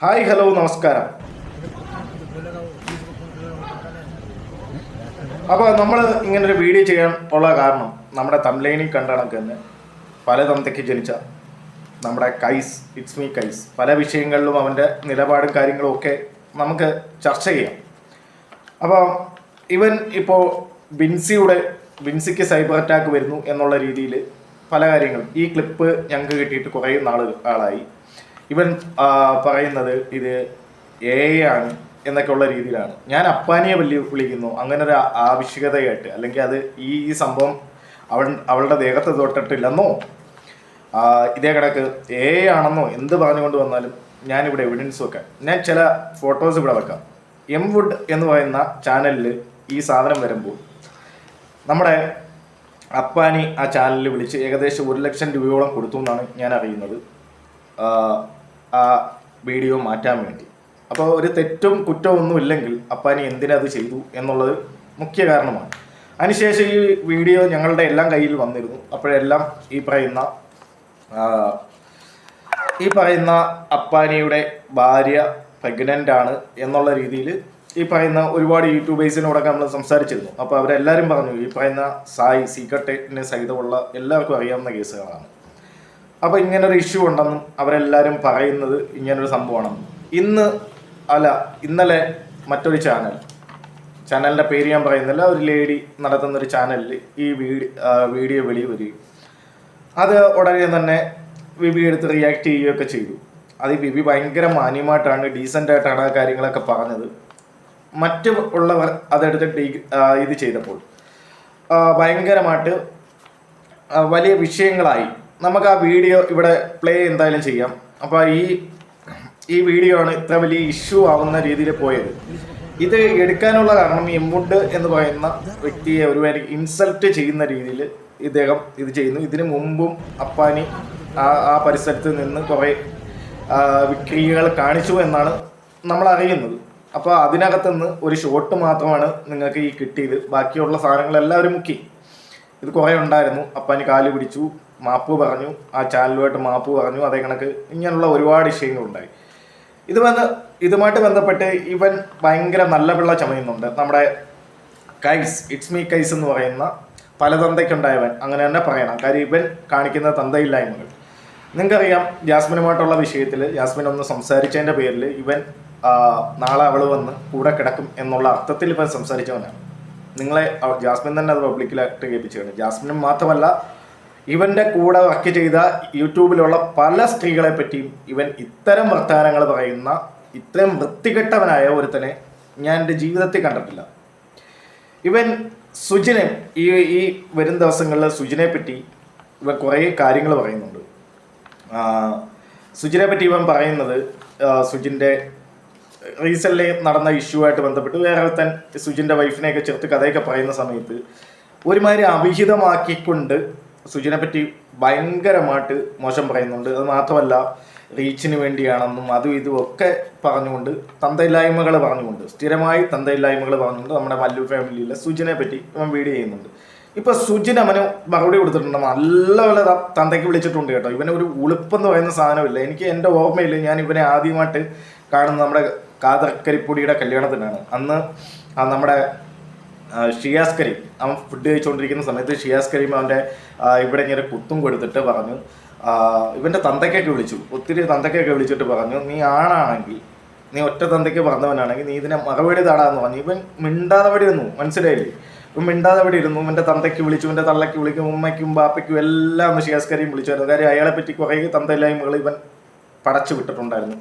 Hi hello നമസ്കാരം. അപ്പോൾ നമ്മൾ ഇങ്ങനൊരു വീഡിയോ ചെയ്യാൻ ഉള്ള കാരണം നമ്മുടെ തംലൈനിൽ കണ്ട കണക്ക് തന്നെ പല തന്തയ്ക്ക് ജനിച്ച നമ്മുടെ കൈസ് ഇറ്റ്സ് മീ കൈസ്. പല വിഷയങ്ങളിലും അവന്റെ നിലപാടും കാര്യങ്ങളും ഒക്കെ നമുക്ക് ചർച്ച ചെയ്യാം. അപ്പോൾ ഇവൻ ഇപ്പോൾ ബിൻസിയുടെ ബിൻസിക്ക് സൈബർ അറ്റാക്ക് വരുന്നു എന്നുള്ള രീതിയിൽ പല കാര്യങ്ങളും. ഈ ക്ലിപ്പ് ഞങ്ങൾക്ക് കിട്ടിയിട്ട് കുറേ നാൾ ആളായി. ഇവൻ പറയുന്നത് ഇത് എ ആണ് എന്നൊക്കെ ഉള്ള രീതിയിലാണ്. ഞാൻ അപ്പാനിയെ വലിയ വിളിക്കുന്നു. അങ്ങനെ ഒരു ആവശ്യകതയായിട്ട് അല്ലെങ്കിൽ അത് ഈ ഈ സംഭവം അവൾ അവളുടെ ദേഹത്ത് തൊട്ടിട്ടില്ലെന്നോ? ഇതേ കണക്ക് എ ആണെന്നോ? എന്ത് പറഞ്ഞുകൊണ്ട് വന്നാലും ഞാനിവിടെ എവിഡൻസ് വെക്കാം ഞാൻ ചില ഫോട്ടോസ് ഇവിടെ വെക്കാം. എം വുഡ് എന്ന് പറയുന്ന ചാനലിൽ ഈ സാധനം വരുമ്പോൾ നമ്മുടെ അപ്പാനി ആ ചാനലിൽ വിളിച്ച് ഏകദേശം ഒരു ലക്ഷം രൂപയോളം കൊടുത്തു എന്നാണ് ഞാൻ അറിയുന്നത്. ആ, വീഡിയോ മാറ്റാൻ വേണ്ടി. അപ്പോൾ ഒരു തെറ്റും കുറ്റവും ഒന്നും ഇല്ലെങ്കിൽ അപ്പാനി എന്തിനത് ചെയ്തു എന്നുള്ളത് മുഖ്യ കാരണമാണ്. അതിനുശേഷം ഈ വീഡിയോ ഞങ്ങളുടെ എല്ലാം കയ്യിൽ വന്നിരുന്നു. അപ്പോഴെല്ലാം ഈ പറയുന്ന ഈ പറയുന്ന അപ്പാനിയുടെ ഭാര്യ പ്രഗ്നന്റ് ആണ് എന്നുള്ള രീതിയിൽ ഈ പറയുന്ന ഒരുപാട് യൂട്യൂബേഴ്സിനോടൊക്കെ നമ്മൾ സംസാരിച്ചിരുന്നു. അപ്പോൾ അവരെല്ലാവരും പറഞ്ഞു ഈ പറയുന്ന സായി സീക്രട്ടിന് സഹിതമുള്ള എല്ലാവർക്കും അറിയാവുന്ന കേസുകളാണ്. അപ്പോൾ ഇങ്ങനൊരു ഇഷ്യൂ ഉണ്ടെന്നും അവരെല്ലാവരും പറയുന്നത് ഇങ്ങനൊരു സംഭവമാണെന്നും. ഇന്ന് അല്ല ഇന്നലെ മറ്റൊരു ചാനൽ ചാനലിന്റെ പേര് ഞാൻ പറയുന്നില്ല ഒരു ലേഡി നടത്തുന്ന ഒരു ചാനലിൽ ഈ വീഡിയോ വീഡിയോ വെളി വരികയും അത് ഉടനെ തന്നെ വിബി എടുത്ത് റിയാക്ട് ചെയ്യുകയൊക്കെ ചെയ്തു. അത് വിബി ഭയങ്കര മാന്യമായിട്ടാണ് ഡീസന്റ് ആയിട്ടാണ് ആ കാര്യങ്ങളൊക്കെ പറഞ്ഞത്. മറ്റു ഉള്ളവർ അതെടുത്ത് ഡീ ഇത് ചെയ്തപ്പോൾ ഭയങ്കരമായിട്ട് വലിയ വിഷയങ്ങളായി. നമുക്ക് ആ വീഡിയോ ഇവിടെ പ്ലേ എന്തായാലും ചെയ്യാം. അപ്പോൾ ഈ ഈ വീഡിയോ ആണ് ഇത്ര വലിയ ഇഷ്യൂ ആവുന്ന രീതിയിൽ പോയത്. ഇത് എടുക്കാനുള്ള കാരണം എമ്മുഡ് എന്ന് പറയുന്ന വ്യക്തിയെ ഒരുപാട് ഇൻസൾട്ട് ചെയ്യുന്ന രീതിയിൽ ഇദ്ദേഹം ഇത് ചെയ്യുന്നു. ഇതിനു മുമ്പും അപ്പാനി ആ ആ പരിസരത്ത് നിന്ന് കുറേ വിക്രിയകൾ കാണിച്ചു എന്നാണ് നമ്മൾ അറിയുന്നത്. അപ്പോൾ അതിനകത്തുനിന്ന് ഒരു ഷോട്ട് മാത്രമാണ് നിങ്ങൾക്ക് ഈ കിട്ടിയത്. ബാക്കിയുള്ള സാധനങ്ങളെല്ലാം ഒരു മുക്കി. ഇത് കുറേ ഉണ്ടായിരുന്നു. അപ്പാനി കാൽ പിടിച്ചു. മാപ്പ് പറഞ്ഞു ആ ചാനലുമായിട്ട് മാപ്പ് പറഞ്ഞു അതേ കണക്ക് ഇങ്ങനെയുള്ള ഒരുപാട് വിഷയങ്ങളുണ്ടായി. ഇത് വന്ന് ഇതുമായിട്ട് ബന്ധപ്പെട്ട് ഇവൻ ഭയങ്കര നല്ല പിള്ള ചമയുന്നുണ്ട്. നമ്മുടെ കൈസ് ഇറ്റ്സ് മീ കൈസ് എന്ന് പറയുന്ന പല തന്തയ്ക്കുണ്ടായവൻ അങ്ങനെ തന്നെ പറയണം. കാര്യം ഇവൻ കാണിക്കുന്ന തന്തയില്ലായ്മകൾ. നിങ്ങൾക്കറിയാം ജാസ്മിനുമായിട്ടുള്ള വിഷയത്തിൽ ജാസ്മിൻ ഒന്ന് സംസാരിച്ചതിന്റെ പേരിൽ ഇവൻ നാളെ അവൾ വന്ന് കൂടെ കിടക്കും എന്നുള്ള അർത്ഥത്തിൽ ഇവൻ സംസാരിച്ചവനാണ്. നിങ്ങളെ ജാസ്മിൻ തന്നെ അത് പബ്ലിക്കിലായിട്ട് കേൾപ്പിച്ചതാണ് ജാസ്മിനും മാത്രമല്ല ഇവന്റെ കൂടെ വർക്ക് ചെയ്ത യൂട്യൂബിലുള്ള പല സ്ത്രീകളെ പറ്റിയും ഇവൻ ഇത്തരം വർത്തമാനങ്ങൾ പറയുന്ന ഇത്രയും വൃത്തികെട്ടവനായ ഒരുത്തനെ ഞാൻ എന്റെ ജീവിതത്തിൽ കണ്ടിട്ടില്ല. ഇവൻ സുജിനെ ഈ ഈ വരും ദിവസങ്ങളിൽ സുജിനെ പറ്റി ഇവൻ കുറേ കാര്യങ്ങൾ പറയുന്നുണ്ട്. സുജിനെ പറ്റി ഇവൻ പറയുന്നത് സുജിന്റെ റീസെന്റ്ലി നടന്ന ഇഷ്യൂ ആയിട്ട് ബന്ധപ്പെട്ട് വേറെ തൻ സുജിന്റെ വൈഫിനെയൊക്കെ ചേർത്ത് കഥയൊക്കെ പറയുന്ന സമയത്ത് ഒരുമാതിരി അവിഹിതമാക്കിക്കൊണ്ട് സുജിനെ പറ്റി ഭയങ്കരമായിട്ട് മോശം പറയുന്നുണ്ട്. അത് മാത്രമല്ല റീച്ചിന് വേണ്ടിയാണെന്നും അതും ഇതും ഒക്കെ പറഞ്ഞുകൊണ്ട് തന്തയില്ലായ്മകൾ പറഞ്ഞുകൊണ്ട് സ്ഥിരമായി തന്തയില്ലായ്മകൾ പറഞ്ഞുകൊണ്ട് നമ്മുടെ മല്ലു ഫാമിലിയിലെ സുജിനെ പറ്റി ഇവൻ വീഡിയോ ചെയ്യുന്നുണ്ട്. ഇപ്പൊ സുജിൻ അവന് മറുപടി കൊടുത്തിട്ടുണ്ട്. നല്ലപോലെ ത- തന്തയ്ക്ക് വിളിച്ചിട്ടുണ്ട് കേട്ടോ. ഇവനെ ഒരു ഉളുപ്പെന്ന് പറയുന്ന സാധനമില്ല. എനിക്ക് എന്റെ ഓർമ്മയിൽ ഞാൻ ഇവനെ ആദ്യമായിട്ട് കാണുന്ന നമ്മുടെ കാതർക്കരിപ്പൊടിയുടെ കല്യാണത്തിനാണ്. അന്ന് നമ്മുടെ ഷിയാസ് കരീം. അവൻ ഫുഡ് കഴിച്ചുകൊണ്ടിരിക്കുന്ന സമയത്ത് ഷിയാസ് കരീം അവന്റെ ഇവിടെ ഇങ്ങനെ കുത്തും കൊടുത്തിട്ട് പറഞ്ഞു. ഇവന്റെ തന്തയ്ക്കൊക്കെ വിളിച്ചു. ഒത്തിരി തന്തയ്ക്കൊക്കെ വിളിച്ചിട്ട് പറഞ്ഞു നീ ആണാണെങ്കിൽ നീ ഒറ്റ തന്തയ്ക്ക് പറഞ്ഞവനാണെങ്കിൽ നീ ഇതിനെ മറുപടി താടാന്ന് പറഞ്ഞു. ഇവൻ മിണ്ടാതെ അവിടെ ഇരുന്നു. മനസ്സിലായില്ലേ? ഇവൻ മിണ്ടാതെ അവിടെ ഇരുന്നു. ഇവന്റെ തന്തയ്ക്ക് വിളിച്ചു. ഇവന്റെ തള്ളയ്ക്ക് വിളിക്കും. ഉമ്മയ്ക്കും ബാപ്പയ്ക്കും എല്ലാം ഷിയാസ് കരീം വിളിച്ചായിരുന്നു കാര്യം അയാളെ പറ്റി കുറേ തന്തയില്ലായ്മകൾ ഇവൻ പടച്ചു വിട്ടിട്ടുണ്ടായിരുന്നു.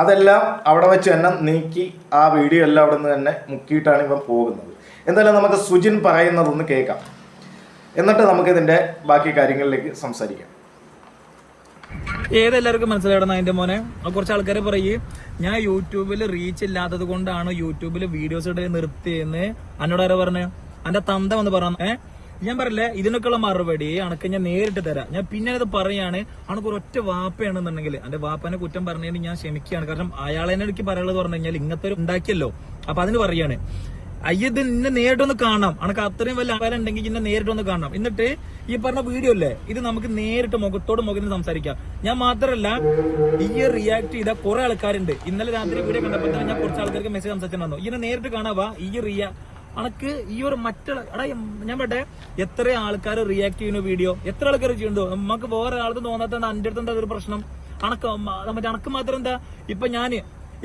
അതെല്ലാം അവിടെ വെച്ച് തന്നെ നീക്കി ആ വീഡിയോ എല്ലാം അവിടെ നിന്ന് തന്നെ മുക്കിയിട്ടാണ് ഇവൻ പോകുന്നത്. എന്തായാലും നമുക്ക് സുജിൻ പറയുന്നതൊന്ന് കേൾക്കാം. എന്നിട്ട് നമുക്ക് നമുക്കിതിന്റെ ബാക്കി കാര്യങ്ങളിലേക്ക് സംസാരിക്കാം. ഏതെല്ലാവർക്കും മനസ്സിലായിടണം അതിന്റെ മോനെ? കുറച്ച് ആൾക്കാർ പറയും ഞാൻ യൂട്യൂബിൽ റീച്ച് ഇല്ലാത്തത് കൊണ്ടാണ് യൂട്യൂബിൽ വീഡിയോസ് ഇട നിർത്തിയെന്ന് എന്നോട് ആരാ പറഞ്ഞു? എന്റെ തന്ത വന്ന് പറഞ്ഞു ഞാൻ പറയില്ല ഇതിനൊക്കെയുള്ള മറുപടി അണക്ക് ഞാൻ നേരിട്ട് തരാം. ഞാൻ പിന്നെ ഇത് പറയാണ് അണക്ക് ഒരൊറ്റ വാപ്പയാണെന്നുണ്ടെങ്കിൽ എന്റെ വാപ്പനെ കുറ്റം പറഞ്ഞതിന് ഞാൻ ക്ഷമിക്കുകയാണ്. കാരണം അയാളെ എനിക്ക് പറയാനുള്ളത് പറഞ്ഞു കഴിഞ്ഞാൽ ഇങ്ങനത്തെ ഉണ്ടാക്കിയല്ലോ. അപ്പൊ അതിന് പറയാണ് അയ്യത് നിന്നെ നേരിട്ടൊന്ന് കാണാം അനക്ക് അത്രയും വലിയ ആൾക്കാരെ ഉണ്ടെങ്കിൽ നേരിട്ട് നേരിട്ടൊന്ന് കാണാം എന്നിട്ട് ഈ പറഞ്ഞ വീഡിയോ അല്ലേ ഇത് നമുക്ക് നേരിട്ട് മുഖത്തോട് മുഖത്തിന് സംസാരിക്കാം. ഞാൻ മാത്രമല്ല ഈ റിയാക്ട് ചെയ്ത കുറെ ആൾക്കാരുണ്ട്. ഇന്നലെ രാത്രി വീഡിയോ കണ്ടപ്പോൾ ഞാൻ കുറച്ച് ആൾക്കാർക്ക് മെസ്സേജ് സംസാരിച്ചിട്ടുണ്ടോ ഇതിനെ നേരിട്ട് കാണാവാ ഈ റിയ അനക്ക് ഈ ഒരു മറ്റുള്ള എടാ ഞാൻ പറട്ടെ എത്ര ആൾക്കാർ റിയാക്ട് ചെയ്യുന്ന വീഡിയോ എത്ര ആൾക്കാർ ചെയ്യുന്നുണ്ടോ? നമുക്ക് വേറെ ആൾക്ക് തോന്നാത്ത അന്റെ അടുത്ത് എന്താ ഒരു പ്രശ്നം? അണക്ക് മറ്റേ അണക്ക് മാത്രം എന്താ? ഇപ്പൊ ഞാൻ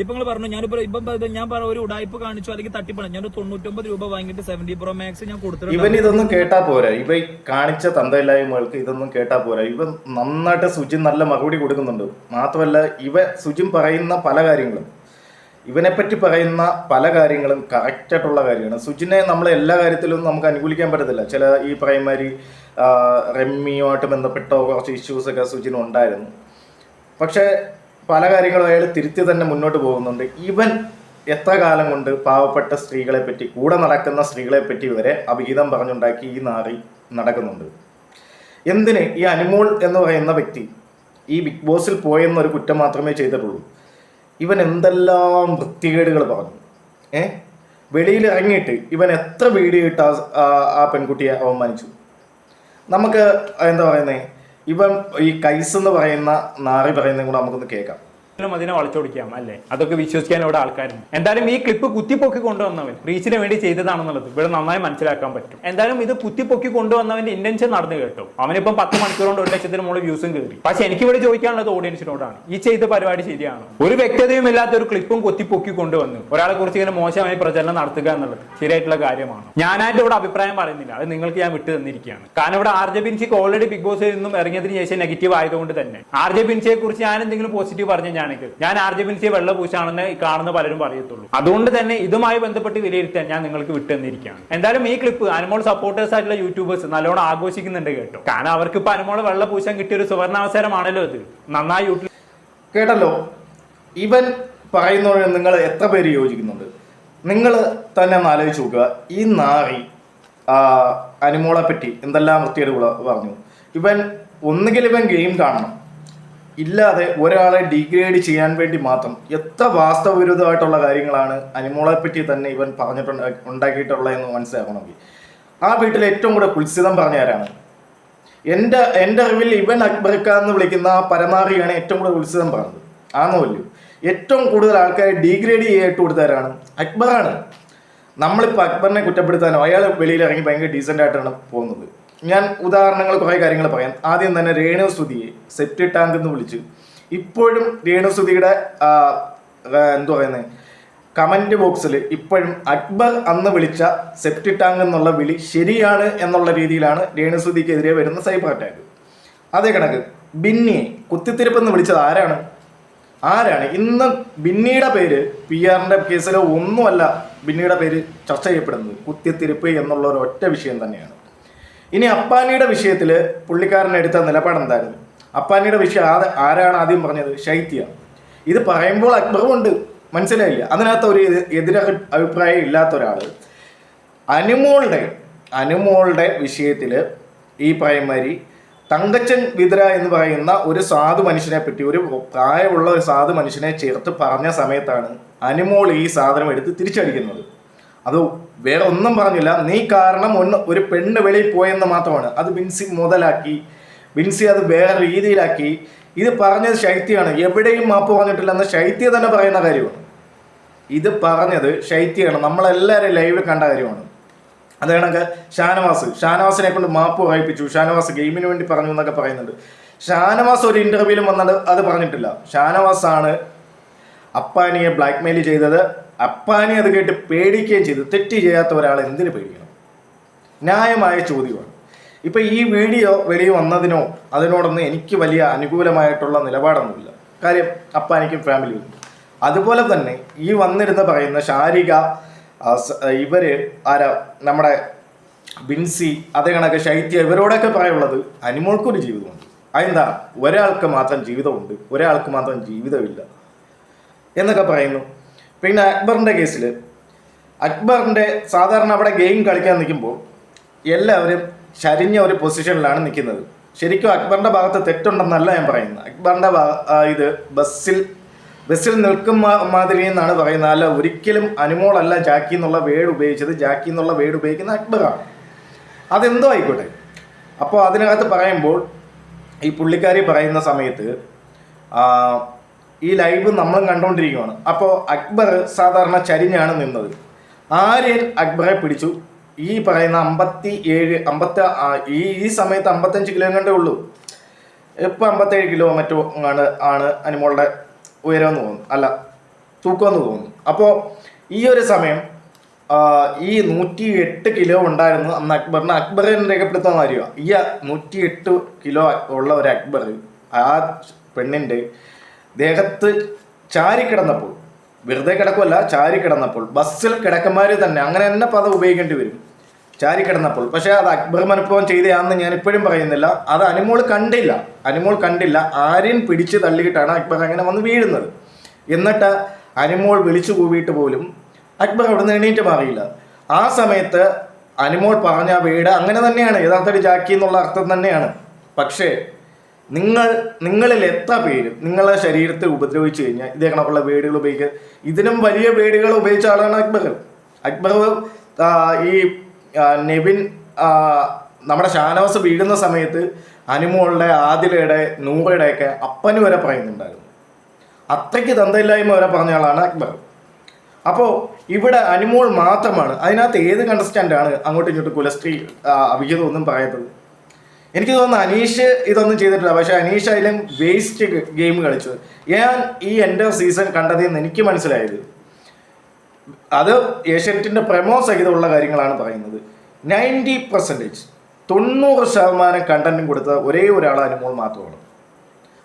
ഇപ്പൊ നിങ്ങൾ പറഞ്ഞു ഞാനിപ്പോ ഇപ്പം ഞാൻ ഒരു ഉടായ്പ കാണിച്ചു അല്ലെങ്കിൽ തട്ടിപ്പണം. ഞാൻ തൊണ്ണൂറ്റൊമ്പത് രൂപ വാങ്ങിയിട്ട് സെവന്റി പ്രോ മാക്സ് ഞാൻ കൊടുത്തിട്ടുണ്ട്. ഇവൻ ഇതൊന്നും കേട്ടാ പോരാ. ഇവ കാണിച്ച തന്തയില്ലായ്മകൾക്ക് ഇതൊന്നും കേട്ടാ പോരാ. ഇവ നന്നായിട്ട് സുജിൻ നല്ല മറുപടി കൊടുക്കുന്നുണ്ട്. മാത്രമല്ല ഇവ സുജിൻ പറയുന്ന പല കാര്യങ്ങളും ഇവനെ പറ്റി പറയുന്ന പല കാര്യങ്ങളും കറക്റ്റ് ആയിട്ടുള്ള കാര്യമാണ്. സുജിനെ നമ്മൾ എല്ലാ കാര്യത്തിലും നമുക്ക് അനുകൂലിക്കാൻ പറ്റത്തില്ല. ചില ഈ പ്രൈമറി റമ്മിയുമായിട്ട് ബന്ധപ്പെട്ട കുറച്ച് ഇഷ്യൂസ് ഒക്കെ സുജിന് ഉണ്ടായിരുന്നു. പക്ഷേ പല കാര്യങ്ങളും അയാൾ തിരുത്തി തന്നെ മുന്നോട്ട് പോകുന്നുണ്ട്. ഇവൻ എത്ര കാലം കൊണ്ട് പാവപ്പെട്ട സ്ത്രീകളെ പറ്റി കൂടെ നടക്കുന്ന സ്ത്രീകളെ പറ്റി വരെ അഭിഹിതം പറഞ്ഞുണ്ടാക്കി ഈ നാറി നടക്കുന്നുണ്ട്. എന്തിന് ഈ അനുമോൾ എന്ന് പറയുന്ന വ്യക്തി ഈ ബിഗ് ബോസിൽ പോയെന്നൊരു കുറ്റം മാത്രമേ ചെയ്തിട്ടുള്ളൂ. ഇവൻ എന്തെല്ലാം വൃത്തികേടുകൾ പറഞ്ഞു. ഏ? വെളിയിൽ ഇറങ്ങിയിട്ട് ഇവൻ എത്ര വീഡിയോ ഇട്ട് ആ- പെൺകുട്ടിയെ അവമാനിച്ചു. നമുക്ക് എന്താ പറയുന്നേ? ഇവൻ ഈ കൈസ് എന്ന് പറയുന്ന നാറി പറയുന്നതും കൂടെ നമുക്കൊന്ന് കേൾക്കാം ും. അതിനെ വളച്ചൊടിക്കാം അല്ലേ? അതൊക്കെ വിശ്വസിക്കാൻ ഇവിടെ ആൾക്കാരുണ്ട്. എന്തായാലും ഈ ക്ലിപ്പ് കുത്തിപ്പൊക്കി കൊണ്ടുവന്നവൻ റീച്ചിന് വേണ്ടി ചെയ്തതാണെന്നുള്ളത് ഇവിടെ നന്നായി മനസ്സിലാക്കാൻ പറ്റും. എന്തായാലും ഇത് കുത്തിപ്പൊക്കി കൊണ്ടുവന്നവന്റെ ഇന്റൻഷൻ നടന്നു കേട്ടോ. അവനിപ്പം പത്ത് മണിക്കൂർ കൊണ്ട് ഒരു ലക്ഷത്തിന് മുകളിൽ വ്യൂസും കയറി പക്ഷെ എനിക്ക് ഇവിടെ ചോദിക്കാനുള്ളത് ഓഡിയൻസിനോടാണ് ഈ ചെയ്ത പരിപാടി ശരിയാണ്? ഒരു വ്യക്തതയും ഇല്ലാത്ത ഒരു ക്ലിപ്പും കുത്തിപ്പൊക്കി കൊണ്ടുവന്നു ഒരാളെ കുറിച്ച് ഇങ്ങനെ മോശമായി പ്രചരണം നടത്തുക എന്നുള്ളത് ശരിയായിട്ടുള്ള കാര്യമാണ്? ഞാനായിട്ട് ഇവിടെ അഭിപ്രായം പറയുന്നില്ല. അത് നിങ്ങൾക്ക് ഞാൻ വിട്ടു തന്നിരിക്കുകയാണ്. കാരണം ഇവിടെ ആർ ജെ ബിൻസിക്ക് ഓൾറെഡി ബിഗ് ബോസിൽ നിന്നും ഇറങ്ങിയതിന് ശേഷം നെഗറ്റീവ് ആയതുകൊണ്ട് തന്നെ. ആർ ജെ ബിൻസിയെ കുറിച്ച് ഞാൻ എന്തെങ്കിലും പോസിറ്റീവ് പറഞ്ഞു ഞാനെങ്കിൽ ഞാൻ ആർ ജെ ഈ കാണുന്ന പലരും പറയത്തുള്ളൂ. അതുകൊണ്ട് തന്നെ ഇതുമായി ബന്ധപ്പെട്ട് വിലയിരുത്താൻ ഞാൻ നിങ്ങൾക്ക് വിട്ടുതന്നിരിക്കുകയാണ്. എന്തായാലും ഈ ക്ലിപ്പ് അനുമോൾ സപ്പോർട്ടേഴ്സ് ആയിട്ടുള്ള യൂട്യൂബേഴ്സ് നല്ലോണം ആഘോഷിക്കുന്നുണ്ട് കേട്ടോ. കാരണം അവർക്ക് ഇപ്പൊ വെള്ള വെള്ളപൂശാൻ കിട്ടിയ ഒരു സുവർണാവസരമാണല്ലോ ഇത്. നന്നായി യൂട്യൂബ് കേട്ടല്ലോ? ഇവൻ പറയുന്നതിന് നിങ്ങൾ എത്ര പേര് യോജിക്കുന്നുണ്ട്? നിങ്ങൾ തന്നെ ആലോചിച്ച് നോക്കുക. ഈ നാറി അനുമോളെ പറ്റി എന്തെല്ലാം വൃത്തിയുടെ പറഞ്ഞു. ഇവൻ ഒന്നുകിൽ ഇവൻ ഗെയിം കാണണം. ഇല്ലാതെ ഒരാളെ ഡിഗ്രേഡ് ചെയ്യാൻ വേണ്ടി മാത്രം എത്ര വാസ്തവവിരുദ്ധമായിട്ടുള്ള കാര്യങ്ങളാണ് അനിമോളെ പറ്റി തന്നെ ഇവൻ പറഞ്ഞിട്ടുണ്ട് ഉണ്ടാക്കിയിട്ടുള്ളതെന്ന് മനസ്സിലാക്കണമെങ്കിൽ. ആ വീട്ടിൽ ഏറ്റവും കൂടെ കുൽസിതം പറഞ്ഞ ആരാണ്? എന്റെ എന്റെ അറിവിൽ ഇവൻ അക്ബർക്ക എന്ന് വിളിക്കുന്ന ആ പരമാറിയാണ് ഏറ്റവും കൂടുതൽ ഉത്സവം പറഞ്ഞത്. ആണോ അല്ലയോ ഏറ്റവും കൂടുതൽ ആൾക്കാരെ ഡീഗ്രേഡ് ചെയ്തിട്ട് കൊടുത്തവരാണ് അക്ബറാണ്. നമ്മളിപ്പോൾ അക്ബറിനെ കുറ്റപ്പെടുത്താനോ അയാൾ വെളിയിൽ ഇറങ്ങി ഭയങ്കര ഡീസന്റ് ആയിട്ടാണ് പോകുന്നത്. ഞാൻ ഉദാഹരണങ്ങൾ കുറേ കാര്യങ്ങൾ പറയാം. ആദ്യം തന്നെ രേണു സ്തുതിയെ സെപ്റ്റി ടാങ്ക് എന്ന് വിളിച്ചു. ഇപ്പോഴും രേണു സ്തുതിയുടെ ആ, ആ, എന്തു പറയുന്നത് കമന്റ് ബോക്സിൽ ഇപ്പോഴും അക്ബർ അന്ന് വിളിച്ച സെപ്റ്റി ടാങ്ക് എന്നുള്ള വിളി ശരിയാണ് എന്നുള്ള രീതിയിലാണ് രേണുസുതിക്കെതിരെ വരുന്ന സൈബർ അറ്റാക്ക് അതേ കണക്ക്. ബിന്നിയെ കുത്തിത്തിരിപ്പ് എന്ന് വിളിച്ചത് ആരാണ്? ആരാണ്? ഇന്ന് ബിന്നിയുടെ പേര് പി ആറിന്റെ കേസിൽ ഒന്നുമല്ല ബിന്നിയുടെ പേര് ചർച്ച ചെയ്യപ്പെടുന്നത്. കുത്തിത്തിരിപ്പ് എന്നുള്ള ഒരു ഒറ്റ വിഷയം തന്നെയാണ്. ഇനി അപ്പാനിയുടെ വിഷയത്തിൽ പുള്ളിക്കാരൻ എടുത്ത നിലപാട് എന്തായിരുന്നു? അപ്പാനിയുടെ വിഷയം ആദ്യ- ആരാണ് ആദ്യം പറഞ്ഞത്? ശൈത്യ. ഇത് പറയുമ്പോൾ അക്ബറുമുണ്ട്. മനസ്സിലായില്ല. അതിനകത്ത് ഒരു എതിര അഭിപ്രായം ഇല്ലാത്ത ഒരാൾ അനുമോളുടെ അനുമോളുടെ വിഷയത്തിൽ ഈ പറയുമാതിരി തങ്കച്ചൻ വിതര എന്ന് പറയുന്ന ഒരു സാധു മനുഷ്യനെ പറ്റി ഒരു പ്രായമുള്ള ഒരു സാധു മനുഷ്യനെ ചേർത്ത് പറഞ്ഞ സമയത്താണ് അനുമോൾ ഈ സാധനം എടുത്ത് തിരിച്ചടിക്കുന്നത്. അത് വേറെ ഒന്നും പറഞ്ഞില്ല. നീ കാരണം ഒന്ന് ഒരു പെണ്ണ് വെളിയിൽ പോയെന്ന് മാത്രമാണ്. അത് ബിൻസി മുതലാക്കി. ബിൻസി അത് വേറെ രീതിയിലാക്കി. ഇത് പറഞ്ഞത് ശൈത്യമാണ് എവിടെയും മാപ്പ് പറഞ്ഞിട്ടില്ലെന്ന് ശൈത്യ തന്നെ പറയുന്ന കാര്യമാണ്. ഇത് പറഞ്ഞത് ശൈത്യമാണ് നമ്മളെല്ലാവരും ലൈവ് കണ്ട കാര്യമാണ്. അതാണെങ്കിൽ ഷാനവാസ്. ഷാനവാസിനെ കൊണ്ട് മാപ്പ് വായിപ്പിച്ചു. ഷാനവാസ് ഗെയിമിന് വേണ്ടി പറഞ്ഞു എന്നൊക്കെ പറയുന്നുണ്ട്. ഷാനവാസ് ഒരു ഇന്റർവ്യൂവിലും വന്നത് അത് പറഞ്ഞിട്ടില്ല. ഷാനവാസ് ആണ് അപ്പാനിയെ ബ്ലാക്ക്മെയിൽ ചെയ്തത്. അപ്പാനി അത് കേട്ട് പേടിക്കുകയും ചെയ്തു. തെറ്റ് ചെയ്യാത്ത ഒരാൾ എന്തിനു പേടിക്കണം? ന്യായമായ ചോദ്യമാണ്. ഇപ്പൊ ഈ വീഡിയോ വെളി വന്നതിനോ അതിനോടൊന്നും എനിക്ക് വലിയ അനുകൂലമായിട്ടുള്ള നിലപാടൊന്നുമില്ല. കാര്യം അപ്പാനിക്കും ഫാമിലിയും അതുപോലെ തന്നെ ഈ വന്നിരുന്ന് പറയുന്ന ശാരിക ഇവർ ആരാ? നമ്മുടെ ബിൻസി അതേ കണക്ക് ശൈത്യ ഇവരോടൊക്കെ പറയുള്ളത് അനിമോൾക്കൊരു ജീവിതമുണ്ട്. അതെന്താ? ഒരാൾക്ക് മാത്രം ജീവിതമുണ്ട്. ഒരാൾക്ക് മാത്രം ജീവിതമില്ല. എന്നൊക്കെ പറയുന്നു. പിന്നെ അക്ബറിന്റെ കേസിൽ അക്ബറിന്റെ സാധാരണ അവിടെ ഗെയിം കളിക്കാൻ നിൽക്കുമ്പോൾ എല്ലാവരും ചരിഞ്ഞ ഒരു പൊസിഷനിലാണ് നിൽക്കുന്നത്. ശരിക്കും അക്ബറിന്റെ ഭാഗത്ത് തെറ്റുണ്ടെന്നല്ല ഞാൻ പറയുന്നത്. അക്ബറിന്റെ ഇത് ബസ്സിൽ ബസ്സിൽ നിൽക്കും മാതിരി എന്നാണ് പറയുന്നത്. അല്ല ഒരിക്കലും അനുമോളല്ല ജാക്കി എന്നുള്ള വേഡ് ഉപയോഗിച്ചത്. ജാക്കി എന്നുള്ള വേഡ് ഉപയോഗിക്കുന്ന അക്ബറാണ്. അതെന്തോ ആയിക്കോട്ടെ. അപ്പോൾ അതിനകത്ത് പറയുമ്പോൾ ഈ പുള്ളിക്കാരി പറയുന്ന സമയത്ത് ഈ ലൈവ് നമ്മളും കണ്ടുകൊണ്ടിരിക്കുകയാണ് അപ്പോൾ അക്ബർ സാധാരണ ചരിഞ്ഞാണ് നിന്നത്. ആര്യൻ അക്ബറെ പിടിച്ചു. ഈ പറയുന്ന അമ്പത്തി ഏഴ് അമ്പത്തി ഈ ഈ സമയത്ത് അമ്പത്തഞ്ച് കിലോ കണ്ടേ ഉള്ളൂ. ഇപ്പം അമ്പത്തേഴ് കിലോ മറ്റോ ആണ് ആണ് അനിമോളുടെ ഉയരമെന്ന് തോന്നുന്നു. അല്ല തൂക്കമെന്ന് തോന്നുന്നു. അപ്പോൾ ഈ ഒരു സമയം ഈ നൂറ്റി എട്ട് കിലോ ഉണ്ടായിരുന്നു അന്ന് അക്ബറിന്. അക്ബറിനെ രേഖപ്പെടുത്താൻ കാര്യമാണ് ഈ നൂറ്റി എട്ട് കിലോ ഉള്ള ഒരു അക്ബർ ആ പെണ്ണിന്റെ ദേഹത്ത് ചാരിക്കിടന്നപ്പോൾ വെറുതെ കിടക്കുമല്ല ചാരി കിടന്നപ്പോൾ ബസ്സിൽ കിടക്കന്മാർ തന്നെ അങ്ങനെ തന്നെ പദം ഉപയോഗിക്കേണ്ടി വരും. ചാരി കിടന്നപ്പോൾ. പക്ഷേ അത് അക്ബർ മനുഭവം ചെയ്തയാണെന്ന് ഞാൻ ഇപ്പോഴും പറയുന്നില്ല. അത് അനുമോൾ കണ്ടില്ല. അനുമോൾ കണ്ടില്ല. ആര്യൻ പിടിച്ച് തള്ളിയിട്ടാണ് അക്ബർ അങ്ങനെ വന്ന് വീഴുന്നത്. എന്നിട്ട് അനുമോൾ വിളിച്ചു കൂവിയിട്ട് പോലും അക്ബർ അവിടെ നിന്ന് എണീറ്റ് മാറിയില്ല. ആ സമയത്ത് അനുമോൾ പറഞ്ഞ വീട് അങ്ങനെ തന്നെയാണ്. യഥാർത്ഥത്തിൽ ജാക്കി എന്നുള്ള അർത്ഥം തന്നെയാണ്. പക്ഷേ നിങ്ങൾ നിങ്ങളിൽ എത്ര പേര് നിങ്ങളുടെ ശരീരത്തെ ഉപദ്രവിച്ചു കഴിഞ്ഞാൽ ഇതേ കണക്കുള്ള വേടുകൾ ഉപയോഗിക്കുക. ഇതിനും വലിയ വേടുകൾ ഉപയോഗിച്ച ആളാണ് അക്ബർ. അക്ബർ ഈ നെവിൻ നമ്മുടെ ഷാനവാസ് വീഴുന്ന സമയത്ത് അനുമോളുടെ ആദിലയുടെ നൂറയുടെ ഒക്കെ അപ്പന് വരെ പറയുന്നുണ്ടായിരുന്നു. അത്രയ്ക്ക് തന്തയില്ലായ്മ വരെ പറഞ്ഞ ആളാണ് അക്ബർ. അപ്പോൾ ഇവിടെ അനുമോൾ മാത്രമാണ് അതിനകത്ത് ഏത് കണ്ടസ്റ്റന്റാണ് അങ്ങോട്ടും ഇങ്ങോട്ടും കുലസ്ത്രീ അഭിജിതമൊന്നും പറയത്തുള്ളൂ എനിക്ക് തോന്നുന്നു അനീഷ് ഇതൊന്നും ചെയ്തിട്ടില്ല. പക്ഷെ അനീഷ് അതിലും വേസ്റ്റ് ഗെയിം കളിച്ചു. ഞാൻ ഈ എന്റെ സീസൺ കണ്ടതിൽ നിന്ന് എനിക്ക് മനസ്സിലായത് അത് ഏഷ്യനെറ്റിന്റെ പ്രമോ സഹിതമുള്ള കാര്യങ്ങളാണ് പറയുന്നത്. നയന്റി പെർസെന്റേജ് തൊണ്ണൂറ് ശതമാനം കണ്ടന്റും കൊടുത്ത ഒരേ ഒരാൾ അനുമോൾ മാത്രമാണ്.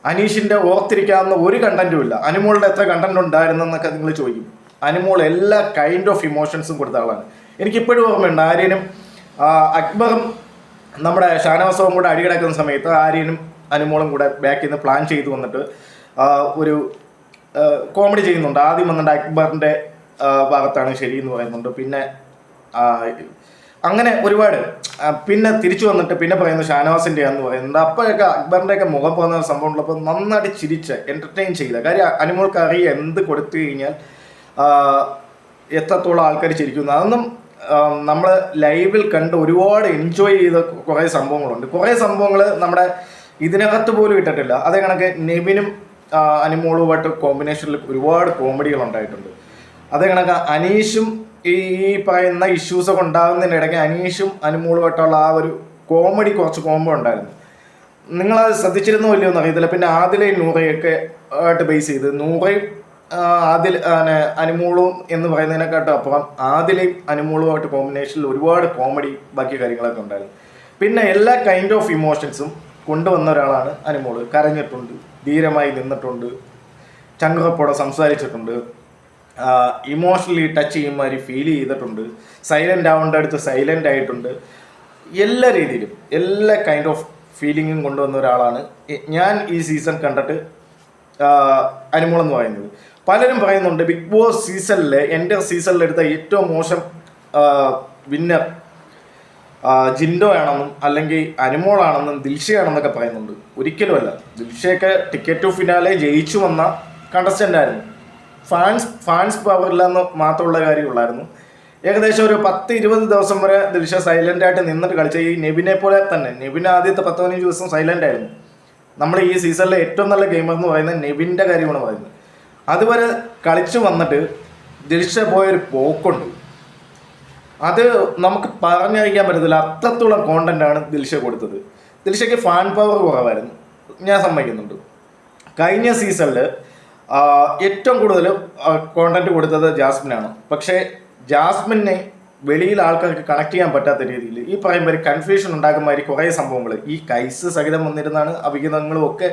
അനീഷിന്റെ ഓർത്തിരിക്കാവുന്ന ഒരു കണ്ടന്റും ഇല്ല. അനുമോളുടെ എത്ര കണ്ടന്റ് ഉണ്ടായിരുന്നെന്നൊക്കെ നിങ്ങൾ ചോദിക്കും. അനുമോൾ എല്ലാ കൈൻഡ് ഓഫ് ഇമോഷൻസും കൊടുത്ത ആളാണ്. എനിക്കിപ്പോഴും ഓർമ്മയുണ്ട് ആര്യനും അക്ബറും നമ്മുടെ ഷാനവാസവും കൂടെ അടികിടക്കുന്ന സമയത്ത് ആര്യനും അനുമോളും കൂടെ ബാക്കിൽ നിന്ന് പ്ലാൻ ചെയ്ത് വന്നിട്ട് ഒരു കോമഡി ചെയ്യുന്നുണ്ട്. ആദ്യം വന്നിട്ട് അക്ബറിന്റെ ഭാഗത്താണ് ശരി എന്ന് പറയുന്നുണ്ട്. പിന്നെ അങ്ങനെ ഒരുപാട്. പിന്നെ തിരിച്ചു വന്നിട്ട് പിന്നെ പറയുന്നത് ഷാനവാസിന്റെ എന്ന് പറയുന്നുണ്ട്. അപ്പോഴൊക്കെ അക്ബറിന്റെ ഒക്കെ മുഖം പോകുന്ന സംഭവം ഉള്ളപ്പോൾ നന്നായിട്ട് ചിരിച്ച് എന്റർടൈൻ ചെയ്ത. കാര്യം അനുമോൾക്ക് അറിയാം എന്ത് കൊടുത്തു കഴിഞ്ഞാൽ എത്രത്തോളം ആൾക്കാർ ചിരിക്കുന്നു. അതൊന്നും നമ്മൾ ലൈവിൽ കണ്ട് ഒരുപാട് എൻജോയ് ചെയ്ത കുറേ സംഭവങ്ങളുണ്ട്. കുറേ സംഭവങ്ങൾ നമ്മുടെ ഇതിനകത്ത് പോലും ഇട്ടിട്ടില്ല. അതേ കണക്ക് നെവിനും അനിമോളുമായിട്ട് കോമ്പിനേഷനിൽ ഒരുപാട് കോമഡികൾ ഉണ്ടായിട്ടുണ്ട്. അതേ കണക്ക് അനീഷും ഈ പറയുന്ന ഇഷ്യൂസ് ഒക്കെ ഉണ്ടാകുന്നതിന്റെ ഇടയ്ക്ക് അനീഷും അനുമോളുമായിട്ടുള്ള ആ ഒരു കോമഡി കുറച്ച് കോമ്പോ ഉണ്ടായിരുന്നു. നിങ്ങളത് ശ്രദ്ധിച്ചിരുന്നോ ഇല്ലയോ എന്നറിയത്തില്ല പിന്നെ ആദിലെ നൂറയൊക്കെ ആയിട്ട് ബേസ് ചെയ്ത്. നൂറയും ആദിൽ അനുമൂളും എന്ന് പറയുന്നതിനെക്കാട്ടും അപ്പുറം ആദിലയും അനുമൂളുമായിട്ട് കോമ്പിനേഷനിൽ ഒരുപാട് കോമഡി ബാക്കി കാര്യങ്ങളൊക്കെ ഉണ്ടായിരുന്നു പിന്നെ എല്ലാ കൈൻഡ് ഓഫ് ഇമോഷൻസും കൊണ്ടുവന്ന ഒരാളാണ് അനുമോൾ. കരഞ്ഞിട്ടുണ്ട് ധീരമായി നിന്നിട്ടുണ്ട് ചങ്കുറപ്പോടെ സംസാരിച്ചിട്ടുണ്ട് ഇമോഷണലി ടച്ച് ചെയ്യുമാതിരി ഫീൽ ചെയ്തിട്ടുണ്ട് സൈലന്റ് ആവേണ്ട അടുത്ത് സൈലന്റ് ആയിട്ടുണ്ട്. എല്ലാ രീതിയിലും എല്ലാ കൈൻഡ് ഓഫ് ഫീലിങ്ങും കൊണ്ടുവന്ന ഒരാളാണ്. ഞാൻ ഈ സീസൺ കണ്ടിട്ട് അനുമോളെന്ന് പറയുന്നത്. പലരും പറയുന്നുണ്ട് ബിഗ് ബോസ് സീസണിൽ എന്റെ സീസണിൽ എടുത്ത ഏറ്റവും മോശം വിന്നർ ജിൻഡോ ആണെന്നും അല്ലെങ്കിൽ അനുമോളാണെന്നും ദിൽഷയാണെന്നൊക്കെ പറയുന്നുണ്ട്. ഒരിക്കലുമല്ല. ദിൽഷയൊക്കെ ടിക്കറ്റ് ടു ഫിനാലെ ജയിച്ചു വന്ന കണ്ടസ്റ്റന്റ് ആയിരുന്നു. ഫാൻസ് ഫാൻസ് പവറില്ലെന്ന് മാത്രമുള്ള കാര്യമുള്ളായിരുന്നു. ഏകദേശം ഒരു പത്ത് ഇരുപത് ദിവസം വരെ ദിൽഷ സൈലന്റ് ആയിട്ട് നിന്നിട്ട് കളിച്ച ഈ നെബിനെ പോലെ തന്നെ. നെബിൻ ആദ്യത്തെ പത്ത് പതിനഞ്ച് ദിവസം സൈലന്റ് ആയിരുന്നു. നമ്മൾ ഈ സീസണിലെ ഏറ്റവും നല്ല ഗെയിമർ എന്ന് പറയുന്നത് നെബിന്റെ കാര്യമാണ് പറയുന്നത്. അതുവരെ കളിച്ചു വന്നിട്ട് ദിൽഷ പോയൊരു പോക്കുണ്ട്. അത് നമുക്ക് പറഞ്ഞറിയിക്കാൻ പറ്റത്തില്ല. അത്രത്തോളം കോണ്ടന്റ് ആണ് ദിൽഷ കൊടുത്തത്. ദിൽഷയ്ക്ക് ഫാൻ പവർ കുറവായിരുന്നു. ഞാൻ സമ്മതിക്കുന്നുണ്ട്. കഴിഞ്ഞ സീസണിൽ ഏറ്റവും കൂടുതൽ കോണ്ടന്റ് കൊടുത്തത് ജാസ്മിനാണ് പക്ഷേ ജാസ്മിനെ വെളിയിൽ ആൾക്കാർക്ക് കണക്ട് ചെയ്യാൻ പറ്റാത്ത രീതിയിൽ ഈ പറയുമ്പോൾ കൺഫ്യൂഷൻ ഉണ്ടാക്കുന്ന മാതിരി കുറേ സംഭവങ്ങൾ ഈ കൈസ് സഹിതം വന്നിരുന്നാണ് അഭിഹിതങ്ങളും ഒക്കെ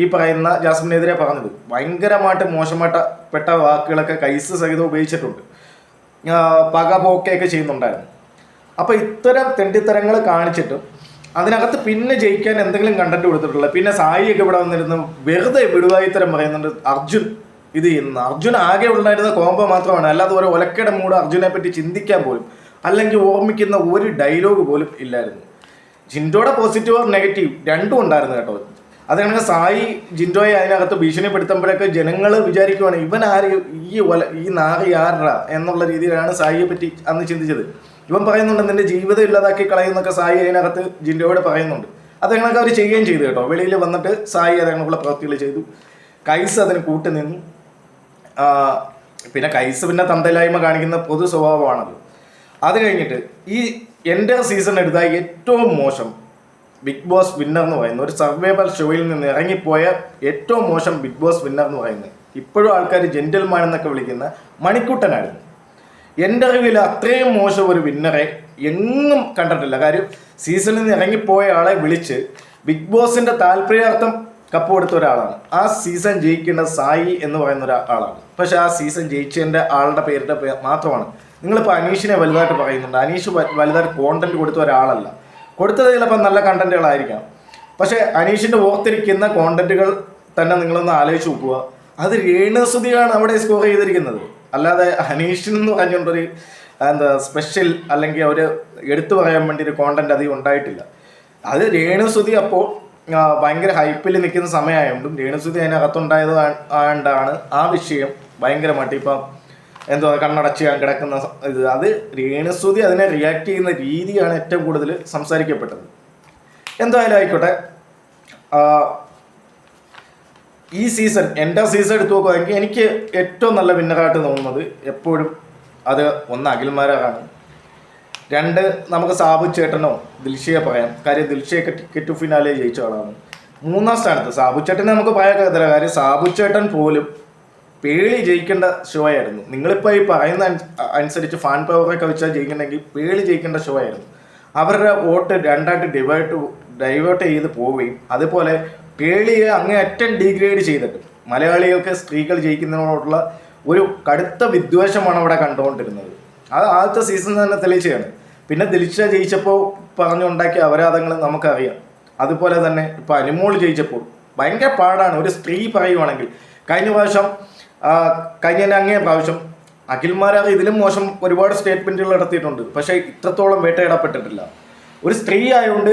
ഈ പറയുന്ന ജാസ്മിനെതിരെ പറഞ്ഞത്. ഭയങ്കരമായിട്ട് മോശമായിട്ട് പെട്ട വാക്കുകളൊക്കെ കൈസ് സഹിതം ഉപയോഗിച്ചിട്ടുണ്ട്. പക പോക്കെയൊക്കെ ചെയ്യുന്നുണ്ടായിരുന്നു. അപ്പോൾ ഇത്തരം തെണ്ടിത്തരങ്ങൾ കാണിച്ചിട്ടും അതിനകത്ത് പിന്നെ ജയിക്കാൻ എന്തെങ്കിലും കണ്ടന്റ് കൊടുത്തിട്ടുള്ള പിന്നെ സായിയൊക്കെ ഇവിടെ വന്നിരുന്ന് വെറുതെ വിടുവായിത്തരം പറയുന്നുണ്ട് അർജുൻ. ഇത് ചെയ്യുന്നു അർജുൻ ആകെ ഉണ്ടായിരുന്ന കോമ്പ മാത്രമാണ്. അല്ലാതെ ഒരു ഒലക്കയുടെ മൂട് അർജുനെ പറ്റി ചിന്തിക്കാൻ പോലും അല്ലെങ്കിൽ ഓർമ്മിക്കുന്ന ഒരു ഡയലോഗ് പോലും ഇല്ലായിരുന്നു. ജിൻഡോയുടെ പോസിറ്റീവ് ഓർ നെഗറ്റീവ് രണ്ടും ഉണ്ടായിരുന്നു കേട്ടോ. അതങ്ങനെ സായി ജിൻഡോയെ അതിനകത്ത് ഭീഷണിപ്പെടുത്തുമ്പോഴൊക്കെ ജനങ്ങൾ വിചാരിക്കുവാണ് ഇവൻ ആര്? ഈ ഒല ഈ നാറി ആരറ എന്നുള്ള രീതിയിലാണ് സായിയെ പറ്റി അന്ന് ചിന്തിച്ചത്. ഇവൻ പറയുന്നുണ്ട് നിന്റെ ജീവിതം ഇല്ലാതാക്കി കളയുന്നൊക്കെ സായി അതിനകത്ത് ജിൻഡോയോട് പറയുന്നുണ്ട്. അതങ്ങനൊക്കെ അവർ ചെയ്യുകയും ചെയ്തു കേട്ടോ. വെളിയിൽ വന്നിട്ട് സായി അതങ്ങനെയുള്ള പ്രവൃത്തികൾ ചെയ്തു. കൈസ് അതിന് കൂട്ടി നിന്നു. പിന്നെ കൈസ് പിന്നെ തന്തയില്ലായ്മ കാണിക്കുന്ന പൊതു സ്വഭാവമാണത്. അത് കഴിഞ്ഞിട്ട് ഈ എന്റെ സീസൺ എടുത്ത ഏറ്റവും മോശം ബിഗ് ബോസ് വിന്നർ എന്ന് പറയുന്നത്. ഒരു സർവൈവൽ ഷോയിൽ നിന്ന് ഇറങ്ങിപ്പോയ ഏറ്റവും മോശം ബിഗ് ബോസ് വിന്നർ എന്ന് പറയുന്നത്. ഇപ്പോഴും ആൾക്കാർ ജെന്റിൽമാൻ എന്നൊക്കെ വിളിക്കുന്ന മണിക്കുട്ടനായിരുന്നു. എന്റെ അറിവിൽ അത്രയും മോശം ഒരു വിന്നറെ എങ്ങും കണ്ടിട്ടില്ല. കാര്യം സീസണിൽ നിന്ന് ഇറങ്ങിപ്പോയ ആളെ വിളിച്ച് ബിഗ് ബോസിന്റെ താല്പര്യാർത്ഥം കപ്പ് കൊടുത്ത ഒരാളാണ്. ആ സീസൺ ജയിക്കേണ്ട സായി എന്ന് പറയുന്ന ഒരാളാണ് പക്ഷേ ആ സീസൺ ജയിച്ചതിന്റെ ആളുടെ പേരിന്റെ മാത്രമാണ്. നിങ്ങളിപ്പോൾ അനീഷിനെ വലുതായിട്ട് പറയുന്നുണ്ട്. അനീഷ് വലുതായിട്ട് കോണ്ടന്റ് കൊടുത്ത ഒരാളല്ല. കൊടുത്തത് ചിലപ്പോൾ നല്ല കണ്ടന്റുകളായിരിക്കാം. പക്ഷേ അനീഷിന്റെ ഓർത്തിരിക്കുന്ന കോണ്ടന്റുകൾ തന്നെ നിങ്ങളൊന്ന് ആലോചിച്ച് നോക്കുക. അത് രേണുസുതിയാണ് അവിടെ സ്കോർ ചെയ്തിരിക്കുന്നത്. അല്ലാതെ അനീഷിനെന്ന് പറഞ്ഞുകൊണ്ടൊരു എന്താ സ്പെഷ്യൽ അല്ലെങ്കിൽ അവർ എടുത്തു പറയാൻ വേണ്ടി ഒരു കോണ്ടന്റ് അധികം ഉണ്ടായിട്ടില്ല. അത് രേണുസുതി അപ്പോൾ ഭയങ്കര ഹൈപ്പിൽ നിൽക്കുന്ന സമയമായതുകൊണ്ടും രേണുസുതി അതിനകത്തുണ്ടായത് ആയതുകൊണ്ടാണ് ആ വിഷയം ഭയങ്കരമായിട്ട്. ഇപ്പം എന്തോ കണ്ണടച്ച് കിടക്കുന്ന ഇത്. അത് രേണുസുതി അതിനെ റിയാക്ട് ചെയ്യുന്ന രീതിയാണ് ഏറ്റവും കൂടുതൽ സംസാരിക്കപ്പെട്ടത്. എന്തായാലും ആയിക്കോട്ടെ. ഈ സീസൺ എന്റെ സീസൺ എടുത്തു നോക്കുകയാണെങ്കിൽ എനിക്ക് ഏറ്റവും നല്ല വിന്നറായിട്ട് തോന്നുന്നത് എപ്പോഴും അത് ഒന്ന് അഖിൽമാരാണ്. രണ്ട് നമുക്ക് സാബു ചേട്ടനോ ദിൽഷയെ പറയാം. കാര്യം ദിൽഷയൊക്കെ ടിക്കറ്റ് ഫിനാലെ ജയിച്ച ആളാണ്. മൂന്നാം സ്ഥാനത്ത് സാബു ചേട്ടനെ നമുക്ക് പറയാൻ കാര്യം സാബു ചേട്ടൻ പോലും പേളി ജയിക്കേണ്ട ഷോ ആയിരുന്നു. നിങ്ങളിപ്പോൾ ഈ പറയുന്ന അനുസരിച്ച് ഫാൻ പവറൊക്കെ വെച്ചാൽ ജയിക്കണമെങ്കിൽ പേളി ജയിക്കേണ്ട ഷോ ആയിരുന്നു. അവരുടെ വോട്ട് രണ്ടായിട്ട് ഡിവൈഡ് ഡൈവേർട്ട് ചെയ്ത് പോവുകയും അതുപോലെ പേളിയെ അങ്ങേയറ്റം ഡീഗ്രേഡ് ചെയ്തിട്ട് മലയാളികൾക്ക് സ്ത്രീകൾ ജയിക്കുന്നതിനോടുള്ള ഒരു കടുത്ത വിദ്വേഷമാണ് അവിടെ കണ്ടുകൊണ്ടിരുന്നത്. അത് ആദ്യത്തെ സീസൺ തന്നെ തെളിയിച്ചതാണ്. പിന്നെ ദിൽഷ ജയിച്ചപ്പോൾ പറഞ്ഞുണ്ടാക്കിയ അപരാധങ്ങൾ നമുക്കറിയാം. അതുപോലെ തന്നെ ഇപ്പോൾ അനുമോൾ ജയിച്ചപ്പോൾ ഭയങ്കര പാടാണ്. ഒരു സ്ത്രീ പറയുവാണെങ്കിൽ കഴിഞ്ഞ പ്രാവശ്യം ആ, തന്നെ അങ്ങേ പ്രാവശ്യം അഖിൽമാരാർ ഇതിലും മോശം ഒരുപാട് സ്റ്റേറ്റ്മെന്റുകൾ നടത്തിയിട്ടുണ്ട്. പക്ഷേ ഇത്രത്തോളം വേട്ടയിടപ്പെട്ടിട്ടില്ല. ഒരു സ്ത്രീ ആയതുകൊണ്ട്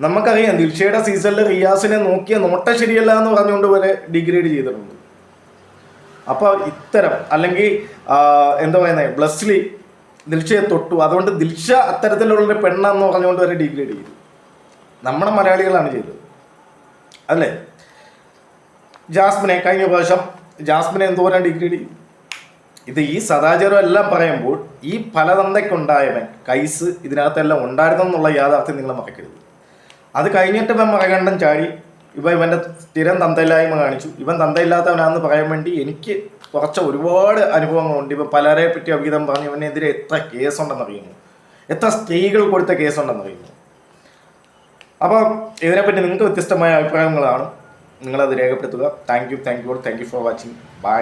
നമുക്കറിയാം ദിൽഷയുടെ സീസണിൽ റിയാസിനെ നോക്കിയ നോട്ടം ശരിയല്ല എന്ന് പറഞ്ഞുകൊണ്ട് വരെ ഡിഗ്രേഡ് ചെയ്തിട്ടുണ്ട്. അപ്പോൾ ഇത്തരം അല്ലെങ്കിൽ എന്താ പറയുന്നത് ബ്ലസ്ലി ദിൽഷയെ തൊട്ടു. അതുകൊണ്ട് ദിൽഷ അത്തരത്തിലുള്ളൊരു പെണ്ണെന്ന് പറഞ്ഞുകൊണ്ട് വരെ ഡിഗ്രേഡ് ചെയ്തു. നമ്മുടെ മലയാളികളാണ് ചെയ്തത്. അല്ലേ? ജാസ്മിനെ കഴിഞ്ഞ പ്രാവശ്യം ജാസ്മിനെ എന്തോരം ഡിഗ്രി ഇത് ഈ സദാചാരം എല്ലാം പറയുമ്പോൾ ഈ ഫലതന്തയ്ക്കുണ്ടായവൻ കൈസ് ഇതിനകത്തെല്ലാം ഉണ്ടായിരുന്നെന്നുള്ള യാഥാർത്ഥ്യം നിങ്ങൾ മറക്കരുത്. അത് കഴിഞ്ഞിട്ട് ഇവൻ മറകണ്ഠം ചാടി ഇവ ഇവന്റെ സ്ഥിരം തന്തയില്ലായ്മ കാണിച്ചു. ഇവൻ തന്തയില്ലാത്തവനാണെന്ന് പറയാൻ വേണ്ടി എനിക്ക് കുറച്ച് ഒരുപാട് അനുഭവങ്ങളുണ്ട്. ഇപ്പം പലരെ പറ്റി അവിഹിതം പറഞ്ഞു. ഇവനെതിരെ എത്ര കേസുണ്ടെന്ന് അറിയുന്നു എത്ര സ്ത്രീകൾ കൊടുത്ത കേസുണ്ടെന്ന് അറിയുന്നു അപ്പം ഇതിനെപ്പറ്റി നിങ്ങൾക്ക് വ്യത്യസ്തമായ അഭിപ്രായങ്ങളാണ്. നിങ്ങളത് രേഖപ്പെടുത്തുക. Thank you thank you thank you for watching bye